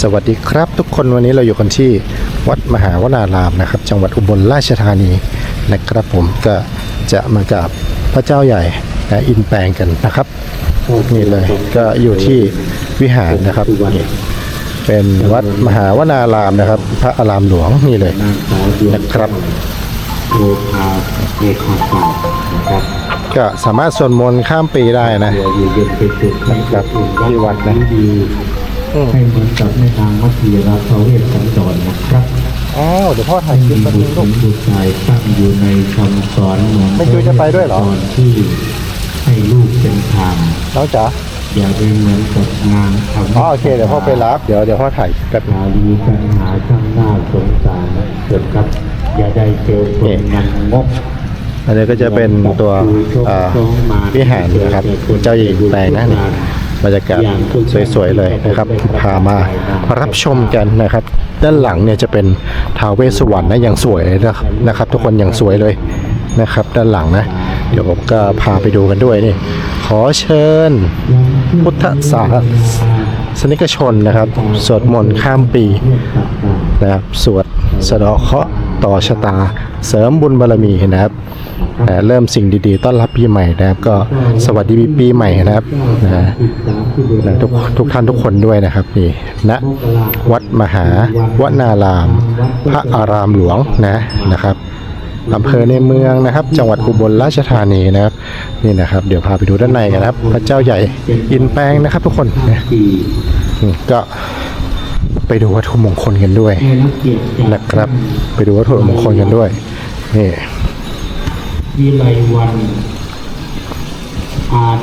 สวัสดีครับ ทุกคนวันนี้เราอยู่กันที่วัดมหาวนารามนะครับ จังหวัดอุบลราชธานีนะครับผมก็จะมากับพระเจ้าใหญ่นะอินแปลงกันนะครับนี่เลยก็อยู่ที่วิหารนะครับนี่เป็นวัดมหาวนารามนะครับ พระอารามหลวงนี่เลยนะครับก็สามารถสวดมนต์ข้ามปีได้นะครับที่วัดนะ ให้เหมือนกับในทางมัธยราชเวทสันดรนะครับอ้าวเดี๋ยวพ่อถ่ายคลิปมีแป๊บบุนึตงรลูกบุตรชายตั้งอยู่ในคำสอนเหมือนไม่คิดว่าจะไปด้วยเหรอตอนที่ให้ลูกเป็นทางน้องจ๋าอย่าไปเหมือนกับนางทำอ๋อโอเคเดี๋ยวพ่อไปรับเดี๋ยวเดี๋ยวพ่อถ่ายแป๊บนึงยาลีปัญหาข้างหน้าสงสารเกิดครับ อย่าได้เจอคนมันงกอันนี้ก็จะเป็นตัวอ่าวิหารนะครับ เจ้าหญิงแปลงนะนี่ บรรยากาศสวยๆเลยนะครับพามารับชมกันนะครับ ด้านหลังเนี่ยจะเป็นทาวเวสวรรค์นะอย่างสวยเลยนะครับ ทุกคนอย่างสวยเลยนะครับ ด้านหลังนะ เดี๋ยวผมก็พาไปดูกันด้วยนี่ขอเชิญ พุทธศาสนิกชนนะครับ สวดมนต์ข้ามปีนะครับสวดสะเดาะเคราะห์ต่อชะตา เสริมบุญบารมีนะครับเริ่มสิ่งดีๆ ต้อนรับปีใหม่นะครับ ก็สวัสดีปีใหม่นะครับนะนะทุกทุกท่านทุกคนด้วยนะครับนี่ณวัดมหาวนาราม พระอารามหลวงนะนะครับอำเภอในเมืองนะครับ จังหวัดอุบลราชธานีนะครับนี่นะครับ เดี๋ยวพาไปดูด้านในกันนะครับ พระเจ้าใหญ่อินแปลงนะครับ ทุกคนนะที่ก็ไปดูวัตถุมงคลกันด้วยนะครับ ไปดูวัตถุมงคลกันด้วยนี่ วิไลวันอาจ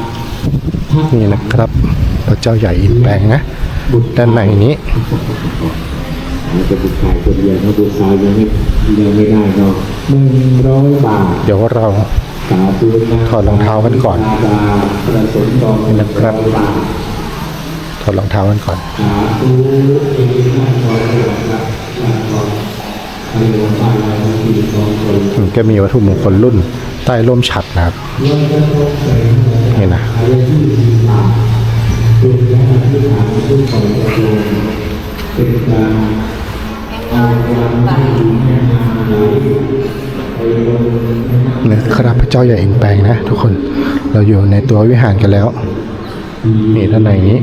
พระนี่นะครับพระเจ้าใหญ่อินแปลงนะด้านในนี้อาจจะบุตรชายคนเดียวนะบุตรสาวยังไม่ยังไม่ได้เนาะหนึ่งร้อยบาท เดี๋ยวเราสาธุนะถอดรองเท้ากันก่อนดาประสมดองนะครับอยบาทถอดรองเท้ากันก่อนสาธุเอกินาทองนะครับทองให้หลวงพ่อเราที่ทองคนอืมก็มีวัตถุมงคลรุ่นใใต้ร่มฉัดนะครับ นี่นะนี่ครับพระเจ้าใหญ่เองแปลงนะทุกคนเราอยู่ในตัววิหารกันแล้ว นี่ท่านในนี้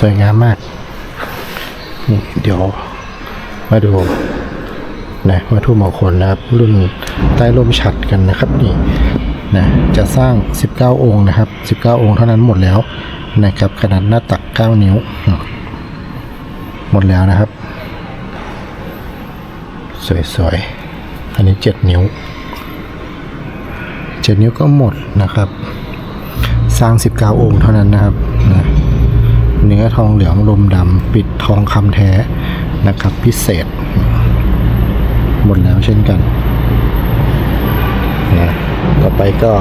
สวยงามมาก นี่เดี๋ยวมาดูนะวัตถุมงคลนะครับ รุ่นใต้ร่มฉัดกันนะครับนี่นะจะสร้าง 19 องค์นะครับ 19 องค์เท่านั้นหมดแล้วนะครับขนาดหน้าตัก 9 นิ้ว หมดแล้วนะครับ สวยๆ อันนี้ 7 นิ้ว 7 นิ้วก็หมดนะครับ สร้าง 19 องค์เท่านั้นนะครับ เนื้อทองเหลืองลมดำปิดทองคำแท้นะครับพิเศษ หมดแล้วเช่นกันนะต่อไปก็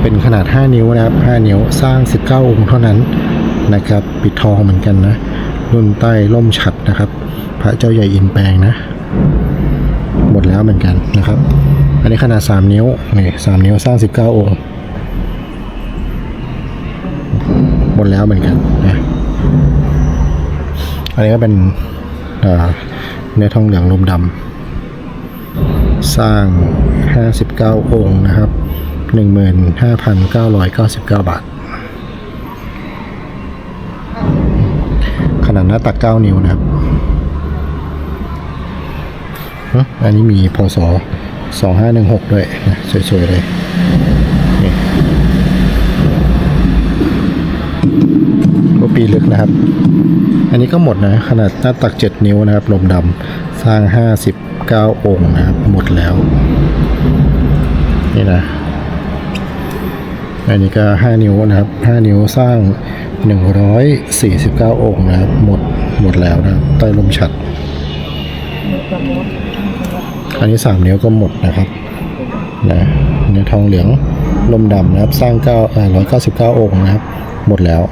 เป็นขนาด 5 นิ้วนะครับ 5 นิ้วสร้าง 19 องค์เท่านั้นนะครับ ปิดทองเหมือนกันนะ รุ่นใต้ล่มฉัดนะครับ พระเจ้าใหญ่อินแปลงนะ หมดแล้วเหมือนกันนะครับ อันนี้ขนาด 3 นิ้วนี่3นิ้วสร้าง 19 องค์ หมดแล้วเหมือนกันนะ อันนี้ก็เป็นเนื้อทองเหลืองลมดำสร้าง 59 องค์นะครับ 15,999 บาท ขนาดหน้าตัก 9 นิ้วนะครับ อันนี้มีพศ2516 ด้วยนะสวย ๆ เลยนี่ ว่าปี ปีลึกนะครับ อันนี้ก็หมดนะ ขนาดหน้าตัก 7 นิ้วนะครับลมดำสร้าง 59 องค์นะครับ หมดแล้ว นี่นะ อันนี้ก็ 5 นิ้วนะครับ 5 นิ้วสร้าง 149 องค์นะครับ หมดหมดแล้วนะใต้ลมฉัด อันนี้ 3 นิ้วก็หมดนะครับนะเนื้อทองเหลืองลมดำนะครับ สร้าง9เอ่อ199 องค์นะครับ หมดแล้ว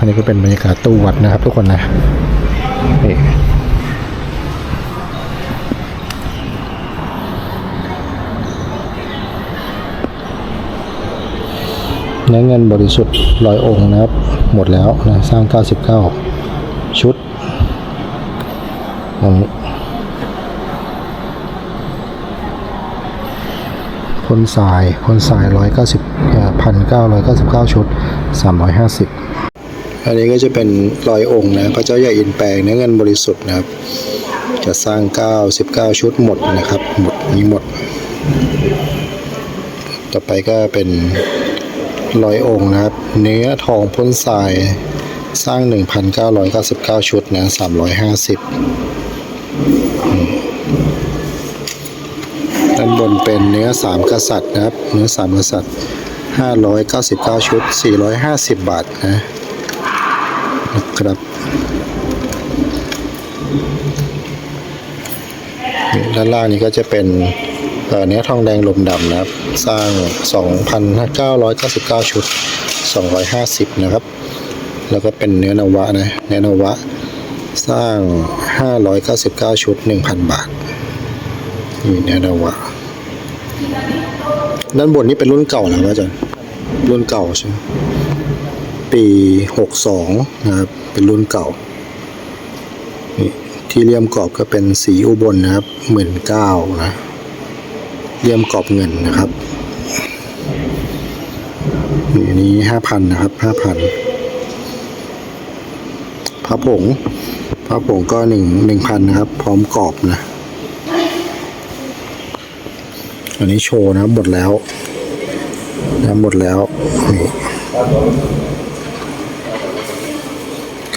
อันนี้ก็เป็นบรรยากาศตู้วัดนะครับ ทุกคนนะนี่เนื้อเงินบริสุทธิ์ร้อยองค์นะครับ หมดแล้วนะสร้าง 99 ชุดตรงนี้พ่นทรายพ่นทรายร้อยเก้าสิบพันเก้าร้อยเก้าสิบเก้าชุดสามร้ อันนี้ก็จะเป็นรอยองค์นะพระเจ้าใหญ่อินแปลงเนื้อเงินบริสุทธิ์นะครับ จะสร้าง99ชุดหมดนะครับ หมดนี้หมด ต่อไปก็เป็นรอยองค์นะครับ เนื้อทองพ่นทรายสร้าง 1,999 ชุดนะ350อืมด้านบนเป็นเนื้อสามกษัตริย์นะครับ เนื้อสามกษัตริย์ 599 ชุด 450 บาทนะ นะครับด้านล่างนี้ก็จะเป็นเอ่อเนื้อทองแดงลมดำนะครับ สร้าง 2,999 ชุด 250 นะครับ แล้วก็เป็นเนื้อนวะนะ เนื้อนวะ สร้าง 599 ชุด 1,000 บาทนี่เนื้อนวะ ด้านบนนี้เป็นรุ่นเก่าแล้วอาจารย์รุ่นเก่าใช่ไหม ปี 62 นะครับ เป็นรุ่นเก่า ที่เลี่ยมกรอบก็เป็นสีอุบลนะครับหมื่นเก้านะเลี่ยมกรอบเงินนะครับนี่อันนี้ห้าพันนะครับห้าพันพระผงพระผงก็หนึ่งหนึ่งพันนะครับ พร้อมกรอบนะ อันนี้โชว์นะหมดแล้วนะหมดแล้วนี่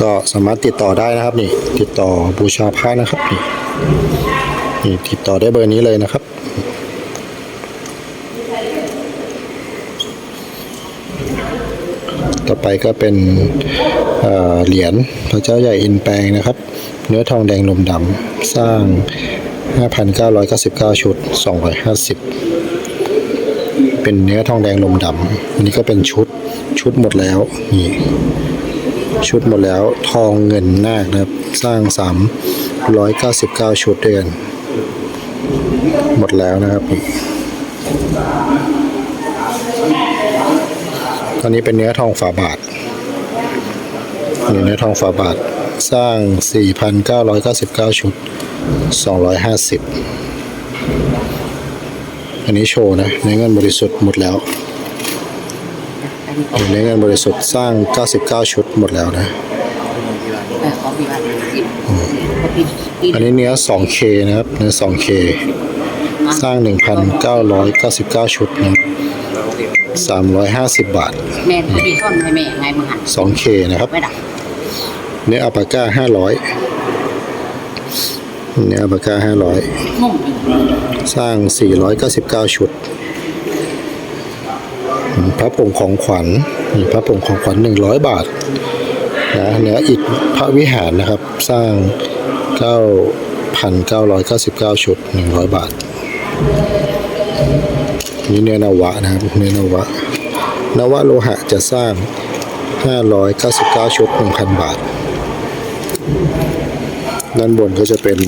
ก็สามารถติดต่อได้นะครับนี่ ติดต่อบูชาพระนะครับนี่นี่ติดต่อได้เบอร์นี้เลยนะครับ ต่อไปก็เป็นเเหรียญพระเจ้าใหญ่อินแปลงนะครับ เนื้อทองแดงลมดำสร้าง 5,999 ชุด 250 เป็นเนื้อทองแดงลมดำอันนี้ก็เป็นชุดชุดหมดแล้วนี่ ชุดหมดแล้วทองเงินนาคนะครับ สร้าง 399 ชุดด้วยกัน หมดแล้วนะครับตอนนี้เป็นเนื้อทองฝาบาทเนื้อทองฝาบาทสร้าง 4,999 ชุด 250 อันนี้โชว์นะเนื้อเงินบริสุทธิ์หมดแล้ว อยู่ในเงินบริสุทธิ์สร้าง 99 ชุดหมดแล้วนะเออขอปีวันสิบปีปีอันนี้เนื้อ 2K นะครับ เนื้อ 2K สร้าง 1,999 ชุดนะครับ350 บาท แม่ปีต้นให้แม่ไงมึงหัน 2K นะครับ ไม่ดักเนื้ออัปปาก้า 500 เนื้ออัปปาก้างงอยู่500 สร้าง 499 ชุดอืม พระผงของขวัญนี่พระผงของขวัญ100บาทนะเนื้ออิฐพระวิหารนะครับ สร้าง9,999ชุด100บาท นี่เนื้อนวะนะครับเนื้อนวะ นวะโลหะจะสร้าง599ชุด1,000บาท ด้านบนก็จะเป็น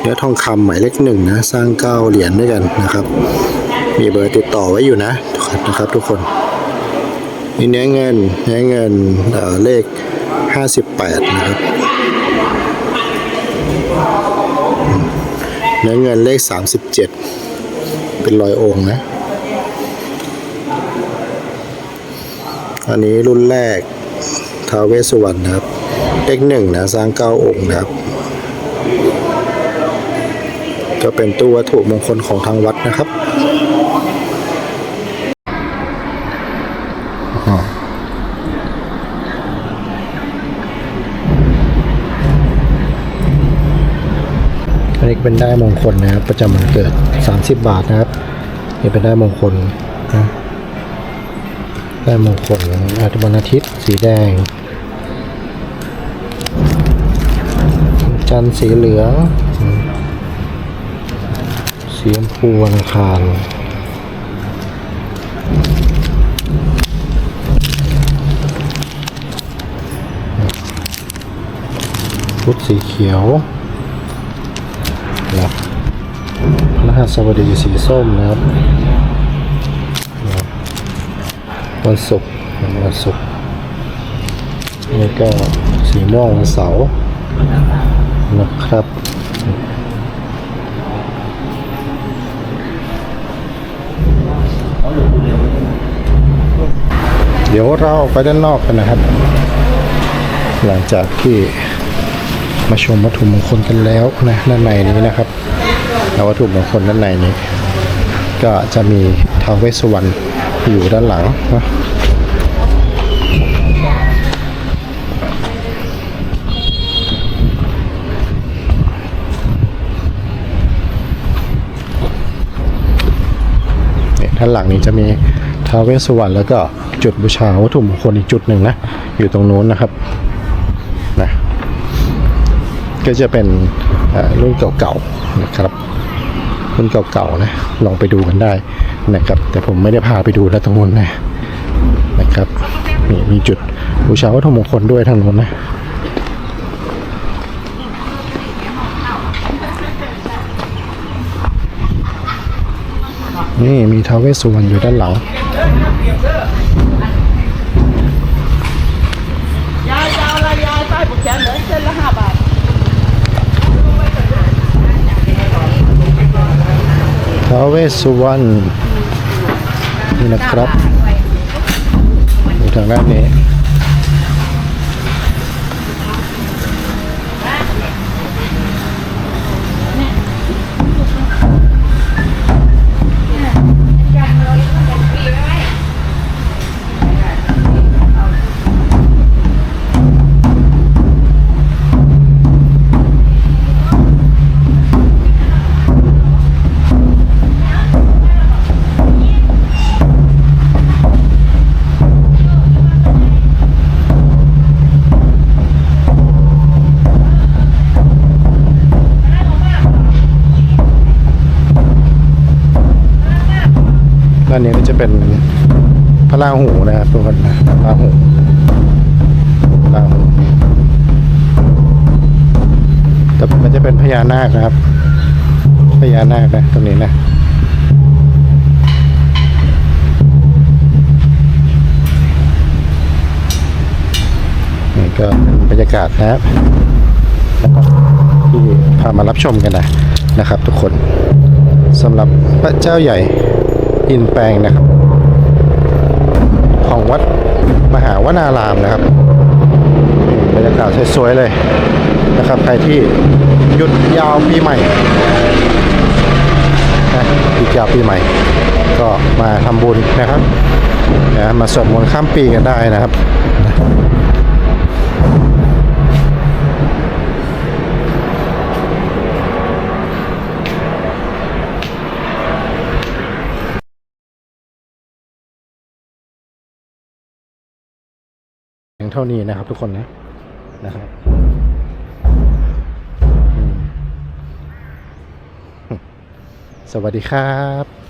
เนื้อทองคำหมายเลขหนึ่งนะ สร้าง9เหรียญด้วยกันนะครับ มีเบอร์ติดต่อไว้อยู่นะนะครับทุกคนนี่เนื้อเงินเนื้อเงินเเลข 58 นะครับ เนื้อเงินเลข 37 เป็นรอยองค์นะ อันนี้รุ่นแรกท้าวเวสวรรณนครับ เลขหนึ่งนะ สร้างเก้าองค์นะครับ ก็เป็นตู้วัตถุมงคลของทางวัดนะครับ อันนี้เป็นได้มงคลนะครับ ประจำวันเกิด 30 บาทนะครับ นี่เป็นได้มงคลนะได้มงคลอาทิตย์วันอาทิตย์สีแดง จันทร์สีเหลืองสีชมพูวันอังคารพุธสีเขียว หัสบดีสีส้มนะครับ วันศุกร์วันศุกร์นี่ก็สีม่วงวันเสาร์นะครับเดี๋ยวเราไปด้านนอกกันนะครับ หลังจากที่มาชมวัตถุมงคลกันแล้วนะด้านในนี้นะครับ ววัตถุมงคลด้านในนี้ ก็จะมีท้าวเวสสวรรณอยู่ด้านหลังนะเนี่ยด้านหลังนี้จะมีท้าวเวสสวรรณแล้วก็จุดบูชาวัตถุมงคลอีกจุดหนึ่งนะอยู่ตรงนู้นนะครับนะก็จะเป็นรุ่นเก่าๆนะครับ รุ่นเก่าๆนะลองไปดูกันได้นะครับ แต่ผมไม่ได้พาไปดูแล้วตรงนู้นนะนะครับนี่มีจุดบูชาวัตถุมงคลด้วยทางนู้นนะนี่มีท้าวเวสสุวรรณอยู่ด้านหลัง ยายจะเอาอะไรยายป้ายผูกแขนเหลือเส้นละห้าบาท ท้าวเวสสุวรรณนี่นะครับอยู่ทางด้านนี้ ด้านนี้ก็จะเป็นพระราหูนะครับทุกคนนะพระราหูพระราหูแต่มันจะเป็นพญานาคนะครับพญานาคนะตรงนี้นะนี่ก็เป็นบรรยากาศครับนะครับที่พามารับชมกันนะนะครับ ทุกคนสำหรับพระเจ้าใหญ่ อินแปลงนะครับ ของวัดมหาวนารามนะครับบรรยากาศสวยๆเลยนะครับ ใครที่หยุดยาวปีใหม่นะหยุดยาวปีใหม่ ก็มาทำบุญนะครับนะมาสวดมนต์ข้ามปีกันได้นะครับ ยงเท่านี้นะครับ ทุกคนนะนะครับสวัสดีครับ